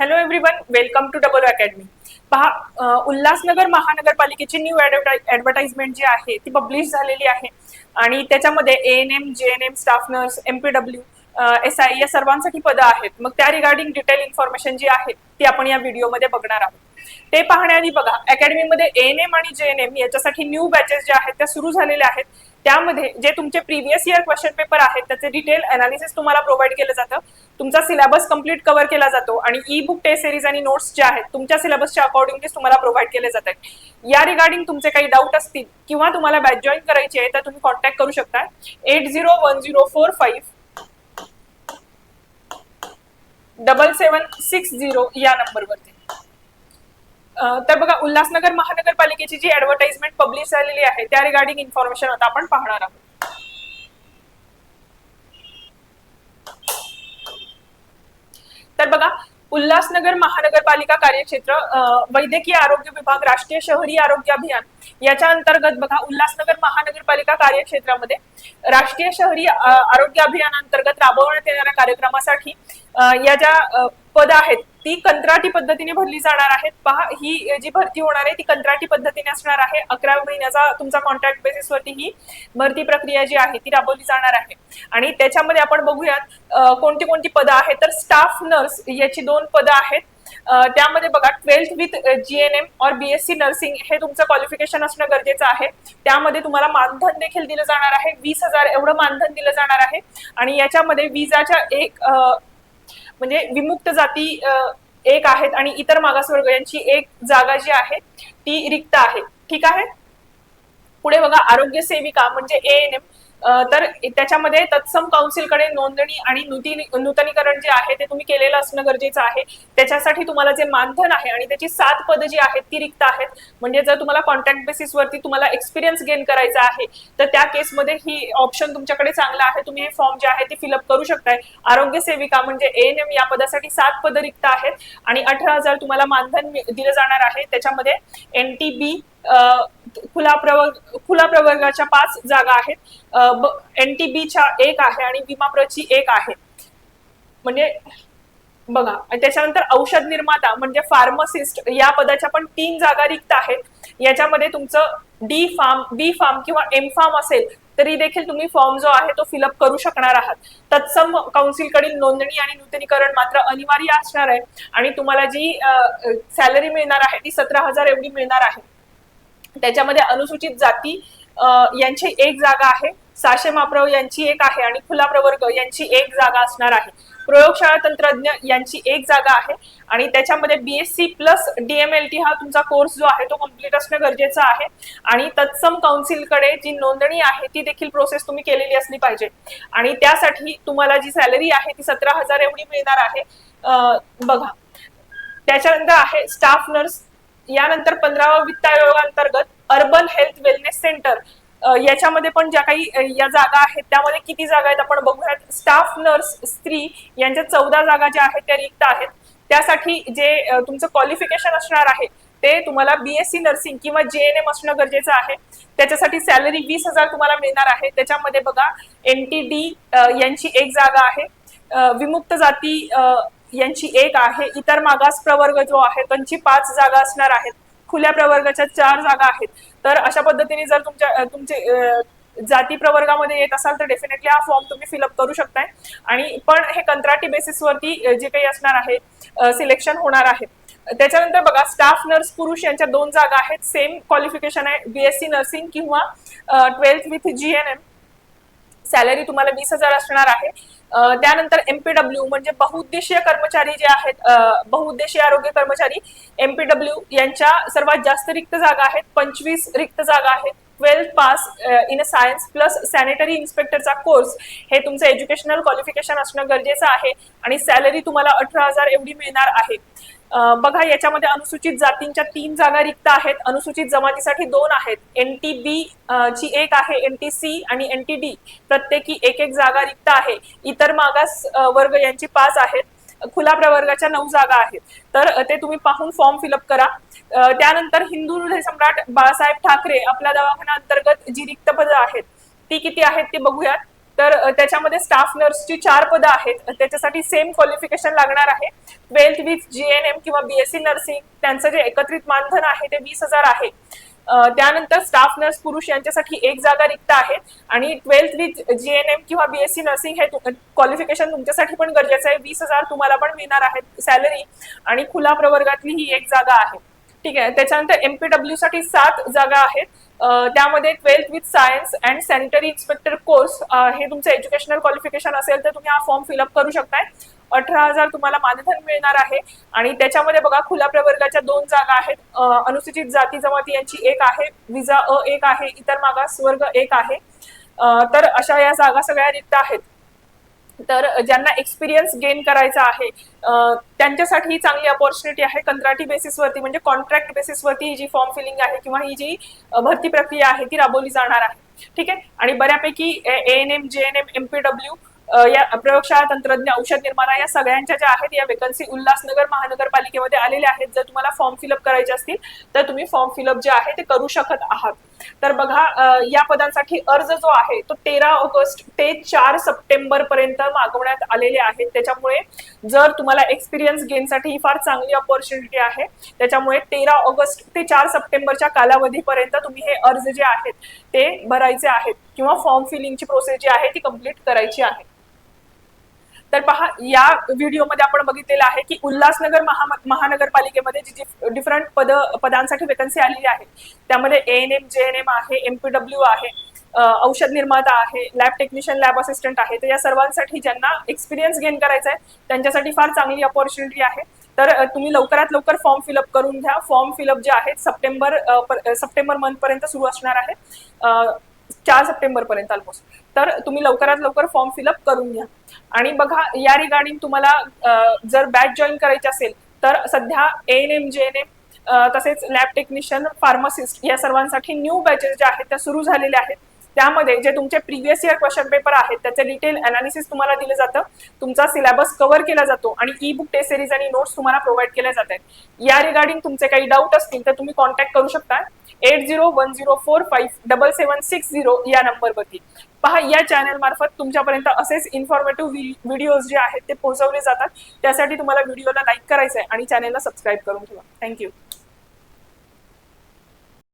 Hello everyone welcome to double academy पहा उल्हासनगर महानगरपालिकेची new advertisement जी आहे ती पब्लिश झालेली आहे. आणि त्याच्यामध्ये A N M G N M staff nurse M P W S I या सर्वांसाठी पदं आहेत. मग त्या रिगार्डिंग डिटेल इन्फॉर्मेशन जी आहे ती आपण या व्हिडिओमध्ये बघणार आहोत. ते पाहण्याआधी बघा अकॅडमीमध्ये ए एन एम आणि जे एन एम याच्यासाठी न्यू बॅचेस ज्या आहेत त्या सुरू झालेल्या आहेत. त्यामध्ये जे तुमचे प्रिव्हियस इयर क्वेश्चन पेपर आहेत त्याचे डिटेल अनालिसिस तुम्हाला प्रोव्हाइड केलं जातं. तुमचा सिलेबस कंप्लीट कव्हर केला जातो आणि ई बुक टेस्ट सिरीज आणि नोट्स जे आहेत तुमच्या सिलेबसच्या अकॉर्डिंगलीच तुम्हाला प्रोव्हाइड केले जातात. या रिगार्डिंग तुमचे काही डाऊट असतील किंवा तुम्हाला बॅच जॉईन करायची आहे तर तुम्ही कॉन्टॅक्ट करू शकता. Eight zero one zero four five double seven six zero या नंबरवरती तर बघा उल्हासनगर महानगरपालिकेची जी ऍडव्हर्टाइजमेंट पब्लिश झालेली आहे त्या रिगार्डिंग इन्फॉर्मेशन आता आपण पाहणार आहोत. तर बघा उल्हासनगर महानगरपालिका कार्यक्षेत्र अं, वैद्यकीय आरोग्य विभाग राष्ट्रीय शहरी आरोग्य अभियान याच्या अंतर्गत बघा उल्हासनगर महानगरपालिका कार्यक्षेत्रामध्ये राष्ट्रीय शहरी आरोग्य आरोग्य अभियानांतर्गत राबवण्यात येणाऱ्या कार्यक्रमासाठी या ज्या पद आहेत ती कंत्राटी पद्धतीने भरली जाणार आहेत पहा ही जी भरती होणार आहे ती कंत्राटी पद्धतीने असणार आहे. अकरा महिन्याचा तुमचा कॉन्ट्रॅक्ट बेसिसवरती ही भरती प्रक्रिया जी आहे ती राबवली जाणार आहे. आणि त्याच्यामध्ये आपण बघूयात कोणती कोणती पदं आहेत. तर स्टाफ नर्स याची दोन पदं आहेत. त्यामध्ये बघा twelfth with G N M और बीएससी नर्सिंग हे तुमचं क्वालिफिकेशन असणं गरजेचं आहे. त्यामध्ये तुम्हाला मानधन देखील दिलं जाणार आहे. वीस हजार एवढं मानधन दिलं जाणार आहे. आणि याच्यामध्ये विजाच्या एक म्हणजे विमुक्त जाती एक आहेत आणि इतर मागासवर्ग यांची एक जागा जी आहे ती रिक्त आहे. ठीक आहे? पुढे बघा आरोग्य सेविका म्हणजे ए एन एम तर त्याच्यामध्ये तत्सम काउन्सिलकडे नोंदणी आणि नूतनीकरण जे आहे ते तुम्ही केलेलं असणं गरजेचं आहे. त्याच्यासाठी तुम्हाला जे मानधन आहे आणि त्याची सात पदं जी आहेत ती रिक्त आहेत. म्हणजे जर तुम्हाला कॉन्ट्रॅक्ट बेसिसवरती तुम्हाला एक्सपिरियन्स गेन करायचा आहे तर त्या केसमध्ये ही ऑप्शन तुमच्याकडे चांगला आहे. तुम्ही हे फॉर्म जे आहे ते फिलअप करू शकताय. आरोग्य सेविका म्हणजे ए एन एम या पदासाठी सात पदं रिक्त आहेत. आणि अठरा हजार तुम्हाला मानधन दिलं जाणार आहे. त्याच्यामध्ये एन टी बी खुला प्रवर्ग खुला प्रवर्गाच्या पाच जागा आहेत. एन टी बीच्या एक आहे आणि विमाप्रची एक आहे. म्हणजे बघा त्याच्यानंतर औषध निर्माता म्हणजे फार्मसिस्ट या पदाच्या पण तीन जागा रिक्त आहेत. याच्यामध्ये तुमचं डी फार्म बी फार्म किंवा एम फार्म असेल तरी देखील तुम्ही फॉर्म जो आहे तो फिलअप करू शकणार आहात. तत्सम काउन्सिलकडील नोंदणी आणि नूतनीकरण मात्र अनिवार्य असणार आहे. आणि तुम्हाला जी सॅलरी मिळणार आहे ती सतरा हजार एवढी मिळणार आहे. त्याच्यामध्ये अनुसूचित जाती यांची एक जागा आहे. साशे माप्रव यांची एक आहे आणि खुला प्रवर्ग यांची एक जागा असणार आहे. प्रयोगशाळा तंत्रज्ञ यांची एक जागा आहे. आणि त्याच्यामध्ये बीएससी प्लस डीएमएलटी हा तुमचा कोर्स जो आहे तो कंप्लीट असणं गरजेचं आहे. आणि तत्सम काउन्सिलकडे जी नोंदणी आहे ती देखील प्रोसेस तुम्ही केलेली असली पाहिजे. आणि त्यासाठी तुम्हाला जी सॅलरी आहे ती सतरा हजार एवढी मिळणार आहे. बघा. त्याच्यानंतर आहे स्टाफ नर्स यानंतर पंधरावा वित्त आयोगांतर्गत हेल्थ वेलनेस सेंटर याच्यामध्ये पण ज्या काही या जागा आहेत त्यामध्ये किती जागा आहेत आपण बघूयात. स्टाफ नर्स स्त्री यांच्या चौदा जागा ज्या आहेत त्या रिक्त आहेत. त्यासाठी जे तुमचं क्वालिफिकेशन असणार आहे ते तुम्हाला बीएससी नर्सिंग किंवा जे एन एम असणं गरजेचं आहे. त्याच्यासाठी सॅलरी वीस हजार तुम्हाला मिळणार आहे. त्याच्यामध्ये बघा एन टी डी यांची एक जागा आहे. विमुक्त जाती यांची एक आहे. इतर मागास प्रवर्ग जो आहे त्यांची पाच जागा असणार आहेत. खुल्या प्रवर्गाच्या चार जागा आहेत. तर अशा पद्धतीने जर तुमच्या तुमचे जाती प्रवर्गामध्ये येत असाल तर डेफिनेटली हा फॉर्म तुम्ही फिलअप करू शकताय. आणि पण हे कंत्राटी बेसिसवरती जे काही असणार आहे सिलेक्शन होणार आहे. त्याच्यानंतर बघा स्टाफ नर्स पुरुष यांच्या दोन जागा आहेत. सेम क्वालिफिकेशन आहे बीएससी नर्सिंग किंवा twelfth with G N M salary तुम्हाला वीस हजार असणार आहे. त्यानंतर एमपीडब्ल्यू म्हणजे बहुउद्देशीय कर्मचारी जे आहेत बहुउद्देशीय आरोग्य कर्मचारी एमपीडब्ल्यू यांच्या सर्वात जास्त रिक्त जागा आहेत. पंचवीस रिक्त जागा आहेत. Twelfth pass in a science plus sanitary इन्स्पेक्टरचा course हे तुमचं एज्युकेशनल क्वालिफिकेशन असणं गरजेचं आहे आणि सॅलरी तुम्हाला अठरा हजार एवढी मिळणार आहे. बघा याच्यामध्ये अनुसूचित जातींच्या तीन जागा रिक्त आहेत. अनुसूचित जमातीसाठी दोन आहेत. एन टी बी ची एक आहे एन टी सी आणि एन टी डी प्रत्येकी एक एक जागा रिक्त आहे. इतर मागास वर्ग यांची पाच आहेत. खुला प्रवर्गाच्या नऊ जागा आहेत. तर ते तुम्ही पाहून फॉर्म फिलअप करा. त्यानंतर हिंदू हृदय सम्राट बाळासाहेब ठाकरे आपल्या दवाखाना अंतर्गत जी रिक्त पदं आहेत ती किती आहेत ते बघूयात. तर त्याच्यामध्ये स्टाफ नर्सची चार पदं आहेत. त्याच्यासाठी सेम क्वालिफिकेशन लागणार आहे. Twelfth with G N M किंवा बीएससी नर्सिंग त्यांचं जे एकत्रित मानधन आहे ते वीस हजार आहे. त्यानंतर स्टाफ नर्स पुरुष यांच्यासाठी एक जागा रिक्त आहे. आणि twelfth with G N M किंवा बीएससी नर्सिंग हे क्वालिफिकेशन तुमच्यासाठी पण गरजेचं आहे. वीस हजार तुम्हाला पण मिळणार आहेत सॅलरी आणि खुला प्रवर्गातली ही एक जागा आहे. ठीक आहे. त्याच्यानंतर एमपीडब्ल्यू साठी सात जागा आहेत. त्यामध्ये twelfth with science and sanitary inspector course हे तुमचं एज्युकेशनल क्वालिफिकेशन असेल तर तुम्ही हा फॉर्म फिलअप करू शकताय. अठरा हजार तुम्हाला मानधन मिळणार आहे. आणि त्याच्यामध्ये बघा खुल्या प्रवर्गाच्या दोन जागा आहेत. अनुसूचित जाती जमाती यांची एक आहे विजा अ एक आहे इतर मागास वर्ग एक आहे. तर अशा या जागा सगळ्या रिक्त आहेत. तर ज्यांना एक्सपिरियन्स गेन करायचा आहे त्यांच्यासाठी ही चांगली अपॉर्च्युनिटी आहे. कंत्राटी बेसिसवरती म्हणजे कॉन्ट्रॅक्ट बेसिसवरती ही जी फॉर्म फिलिंग आहे किंवा ही जी भरती प्रक्रिया आहे ती राबवली जाणार आहे. ठीक आहे? आणि बऱ्यापैकी A N M G N M M P W या प्रयोगशाळा तंत्रज्ञ औषध निर्माणा या सगळ्यांच्या ज्या आहेत या वेकन्सी उल्हासनगर महानगरपालिकेमध्ये आलेल्या आहेत. जर तुम्हाला फॉर्म फिलअप करायचे असतील तर तुम्ही फॉर्म फिलअप जे आहे ते करू शकत आहात. तर बघा या पदांसाठी अर्ज जो आहे तो तेरा ऑगस्ट ते चार सप्टेंबर पर्यंत मागवण्यात आलेले आहेत. त्याच्यामुळे जर तुम्हाला एक्सपिरियन्स गेनसाठी ही फार चांगली ऑपॉर्च्युनिटी आहे त्याच्यामुळे तेरा ऑगस्ट ते चार सप्टेंबरच्या कालावधीपर्यंत तुम्ही हे अर्ज जे आहेत ते भरायचे आहेत किंवा फॉर्म फिलिंगची प्रोसेस जी आहे ती कंप्लीट करायची आहे. तर पहा या व्हिडिओमध्ये आपण बघितलेलं आहे की उल्हासनगर महा महानगरपालिकेमध्ये जी जी डिफरंट पद पदांसाठी वेकन्सी आलेली आहे त्यामध्ये A N M G N M आहे एम पी डब्ल्यू आहे औषध निर्माता आहे लॅब टेक्निशियन लॅब असिस्टंट आहे. तर या सर्वांसाठी ज्यांना एक्सपिरियन्स गेन करायचा आहे त्यांच्यासाठी फार चांगली अपॉर्च्युनिटी आहे. तर तुम्ही लवकरात लवकर फॉर्म फिलअप करून घ्या. फॉर्म फिलअप जे आहेत सप्टेंबर पर- सप्टेंबर मंथ पर्यंत सुरू असणार आहे. चार सप्टेंबर पर्यंत ऑलमोस्ट तर तुम्ही लवकरात लवकर फॉर्म फिलअप करून घ्या. आणि बघा या रिगार्डिंग तुम्हाला जर बॅच जॉईन करायची असेल तर सध्या N M G N M तसेच लॅब टेक्निशियन फार्मासिस्ट या सर्वांसाठी न्यू बॅचेस ज्या आहेत त्या सुरू झालेल्या आहेत. त्यामध्ये जे तुमचे प्रिव्हियस इयर क्वेश्चन पेपर आहेत त्याचे डिटेल अनालिसिस तुम्हाला दिलं जातं. तुमचा सिलेबस कव्हर केला जातो आणि ई बुक टेस्ट सिरीज आणि नोट्स तुम्हाला प्रोव्हाइड केल्या जात आहेत. या रिगार्डिंग तुमचे काही डाऊट असतील तर तुम्ही कॉन्टॅक्ट करू शकता. Eight zero one zero four five double seven six zero या नंबरवरती पहा या चॅनल मार्फत तुमच्यापर्यंत असेच इन्फॉर्मेटिव्ह व्हिडिओज जे आहेत ते पोहोचवले जातात. त्यासाठी तुम्हाला व्हिडिओला लाईक करायचं आहे आणि चॅनलला सबस्क्राईब करून ठेवा. थँक्यू